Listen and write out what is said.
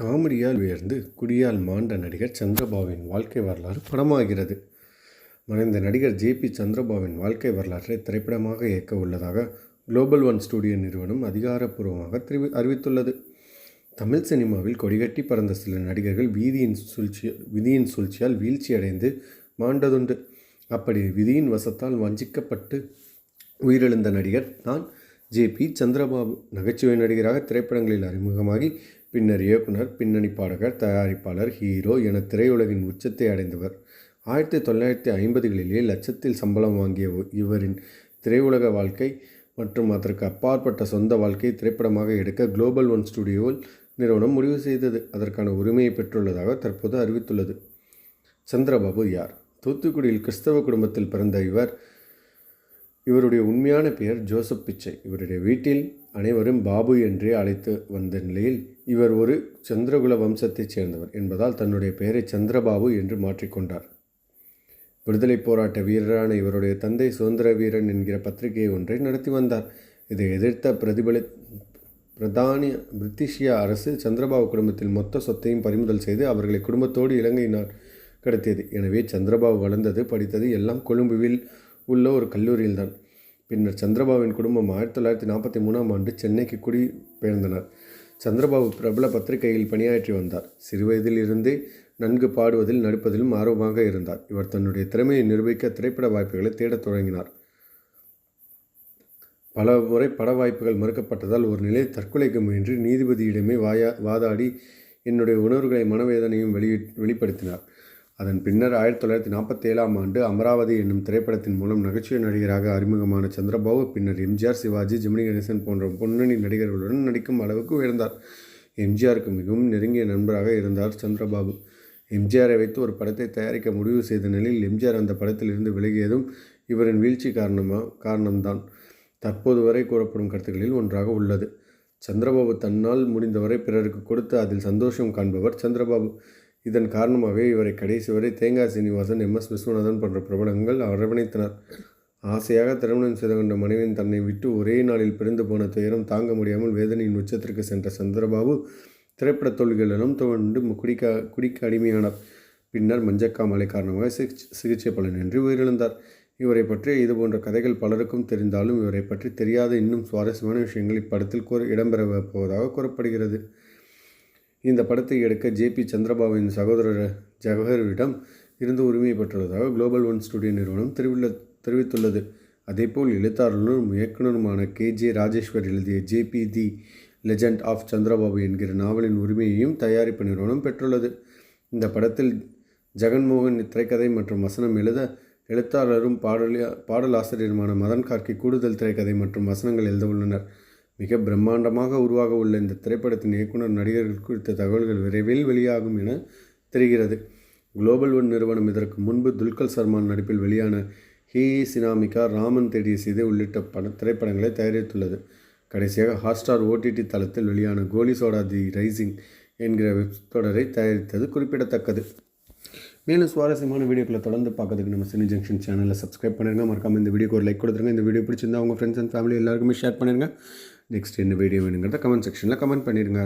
காமெடியால் உயர்ந்து குடியால் மாண்ட நடிகர் சந்திரபாபுவின் வாழ்க்கை வரலாறு படமாகிறது. மறைந்த நடிகர் ஜே பி சந்திரபாபுவின் வாழ்க்கை வரலாற்றை திரைப்படமாக இயக்க உள்ளதாக குளோபல் ஒன் ஸ்டுடியோ நிறுவனம் அதிகாரப்பூர்வமாக தெரிவி அறிவித்துள்ளது. தமிழ் சினிமாவில் கொடிகட்டி பறந்த சில நடிகர்கள் வீதியின் சூழ்ச்சி விதியின் சூழ்ச்சியால் வீழ்ச்சியடைந்து மாண்டதுண்டு. அப்படி விதியின் வசத்தால் வஞ்சிக்கப்பட்டு உயிரிழந்த நடிகர் தான் ஜே பி சந்திரபாபு. நகைச்சுவை நடிகராக திரைப்படங்களில் அறிமுகமாகி பின்னர் இயக்குனர் பின்னணி பாடகர் தயாரிப்பாளர் ஹீரோ என திரையுலகின் உச்சத்தை அடைந்தவர். ஆயிரத்தி தொள்ளாயிரத்தி ஐம்பதுகளிலே லட்சத்தில் சம்பளம் வாங்கிய இவரின் திரையுலக வாழ்க்கை மற்றும் அதற்கு அப்பாற்பட்ட சொந்த வாழ்க்கை திரைப்படமாக எடுக்க குளோபல் ஒன் ஸ்டுடியோவில் நிறுவனம் முடிவு செய்தது. அதற்கான உரிமையை பெற்றுள்ளதாக தற்போது அறிவித்துள்ளது. சந்திரபாபு யார்? தூத்துக்குடியில் கிறிஸ்தவ குடும்பத்தில் பிறந்த இவர். இவருடைய உண்மையான பெயர் ஜோசப் பிச்சை. இவருடைய வீட்டில் அனைவரும் பாபு என்றே அழைத்து வந்த நிலையில் இவர் ஒரு சந்திரகுல வம்சத்தைச் சேர்ந்தவர் என்பதால் தன்னுடைய பெயரை சந்திரபாபு என்று மாற்றிக்கொண்டார். விடுதலை போராட்ட வீரரான இவருடைய தந்தை சுதந்திர வீரன் என்கிற பத்திரிகை ஒன்றை நடத்தி வந்தார். இதை எதிர்த்த பிரதிபலி பிரதானிய பிரிட்டிஷிய அரசு சந்திரபாபு குடும்பத்தில் மொத்த சொத்தையும் பறிமுதல் செய்து அவர்களை குடும்பத்தோடு இலங்கை கிடத்தியது. கடத்தியது எனவே சந்திரபாபு வளர்ந்தது படித்தது எல்லாம் கொழும்புவில் உள்ள ஒரு கல்லூரியில்தான். பின்னர் சந்திரபாபுவின் குடும்பம் ஆயிரத்தி தொள்ளாயிரத்தி நாற்பத்தி மூணாம் ஆண்டு சென்னைக்கு குடிபெயர்ந்தனர். சந்திரபாபு பிரபல பத்திரிகையில் பணியாற்றி வந்தார். சிறுவயதில் இருந்தே நன்கு பாடுவதில் நடிப்பதிலும் ஆர்வமாக இருந்தார். இவர் தன்னுடைய திறமையை நிரூபிக்க திரைப்பட வாய்ப்புகளை தேடத் தொடங்கினார். பல முறை பட வாய்ப்புகள் மறுக்கப்பட்டதால் ஒரு நிலை தற்கொலைக்கு முயன்று நீதிபதியிடமே வாயா வாதாடி என்னுடைய உணர்வுகளை மனவேதனையும் வெளியிட் வெளிப்படுத்தினார். அதன் பின்னர் ஆயிரத்தி தொள்ளாயிரத்தி நாற்பத்தி ஏழாம் ஆண்டு அமராவதி என்னும் திரைப்படத்தின் மூலம் நகைச்சுவை நடிகராக அறிமுகமான சந்திரபாபு பின்னர் எம்ஜிஆர் சிவாஜி ஜெமினி கணேசன் போன்ற முன்னணி நடிகர்களுடன் நடிக்கும் அளவுக்கு உயர்ந்தார். எம்ஜிஆருக்கு மிகவும் நெருங்கிய நண்பராக இருந்தார் சந்திரபாபு. எம்ஜிஆரை வைத்து ஒரு படத்தை தயாரிக்க முடிவு செய்த நிலையில் எம்ஜிஆர் அந்த படத்திலிருந்து விலகியதும் இவரின் வீழ்ச்சி காரணமா காரணம்தான். தற்போது வரை கூறப்படும் கருத்துக்களில் ஒன்றாக உள்ளது. சந்திரபாபு தன்னால் முடிந்தவரை பிறருக்கு கொடுத்து அதில் சந்தோஷம் காண்பவர் சந்திரபாபு. இதன் காரணமாகவே இவரை கடைசி வரை தேங்காய் சீனிவாசன் எம் எஸ் விஸ்வநாதன் போன்ற பிரபலங்கள் அரவணைத்தனர். ஆசையாக திருமணம் செய்து கொண்ட மனைவியின் தன்னை விட்டு ஒரே நாளில் பிரிந்து போன துயரம் தாங்க முடியாமல் வேதனையின் உச்சத்திற்கு சென்ற சந்திரபாபு திரைப்பட தொழில்களிலும் துவண்டு குடிக்க குடிக்க அடிமையானார். பின்னர் மஞ்சக்காமலை காரணமாக சிகிச்சை பலனின்றி உயிரிழந்தார். இவரை பற்றி இதுபோன்ற கதைகள் பலருக்கும் தெரிந்தாலும் இவரை பற்றி தெரியாத இன்னும் சுவாரஸ்யமான விஷயங்கள் இப்படத்தில் கூற இடம்பெற போவதாக கூறப்படுகிறது. இந்த படத்தை எடுக்க ஜேபி சந்திரபாபுவின் சகோதரர் ஜவஹரிடம் இருந்து உரிமை பெற்றுள்ளதாக குளோபல் ஒன் ஸ்டுடியோ நிறுவனம் தெரிவித்துள்ள தெரிவித்துள்ளது. அதேபோல் எழுத்தாளரும் இயக்குனருமான கே ஜே ராஜேஸ்வர் எழுதிய JP the legend of Chandrababu என்கிற நாவலின் உரிமையையும் தயாரிப்பு நிறுவனம் பெற்றுள்ளது. இந்த படத்தில் ஜெகன்மோகன் திரைக்கதை மற்றும் வசனம் எழுத எழுத்தாளரும் பாடல் பாடலாசிரியருமான மதன் கார்கி கூடுதல் திரைக்கதை மற்றும் வசனங்கள் எழுத உள்ளனர். மிக பிரம்மாண்டமாக உருவாக உள்ள இந்த திரைப்படத்தின் இயக்குனர் நடிகர்கள் குறித்த தகவல்கள் விரைவில் வெளியாகும் என தெரிகிறது. குளோபல் ஒன் நிறுவனம் இதற்கு முன்பு துல்கர் சல்மான் நடிப்பில் வெளியான ஹீ சினாமிகா ராமன் தேடிய சீதை உள்ளிட்ட பட திரைப்படங்களை தயாரித்துள்ளது. கடைசியாக ஹாட்ஸ்டார் ஓடிடி தளத்தில் வெளியான கோலி சோடா தி ரைசிங் என்கிற வெப் தொடரை தயாரித்தது குறிப்பிடத்தக்கது. மேலும் சுவாரஸ்யமான வீடியோக்களை தொடர்ந்து பார்க்கறதுக்கு நம்ம சினி ஜங்ஷன் சேனலில் சப்ஸ்கிரைப் பண்ணிடுங்க மறக்காமல் இந்த வீடியோக்கு ஒரு லைக் கொடுத்துருங்க. இந்த வீடியோ பிடிச்சிருந்தா உங்கள் ஃப்ரெண்ட்ஸ் அண்ட் ஃபேமிலி எல்லாருக்குமே ஷேர் பண்ணிடுங்க நெக்ஸ்ட் என்ன வீடியோ வேணுங்கிறத கமெண்ட் செக்ஷனில் கமெண்ட் பண்ணிடுங்க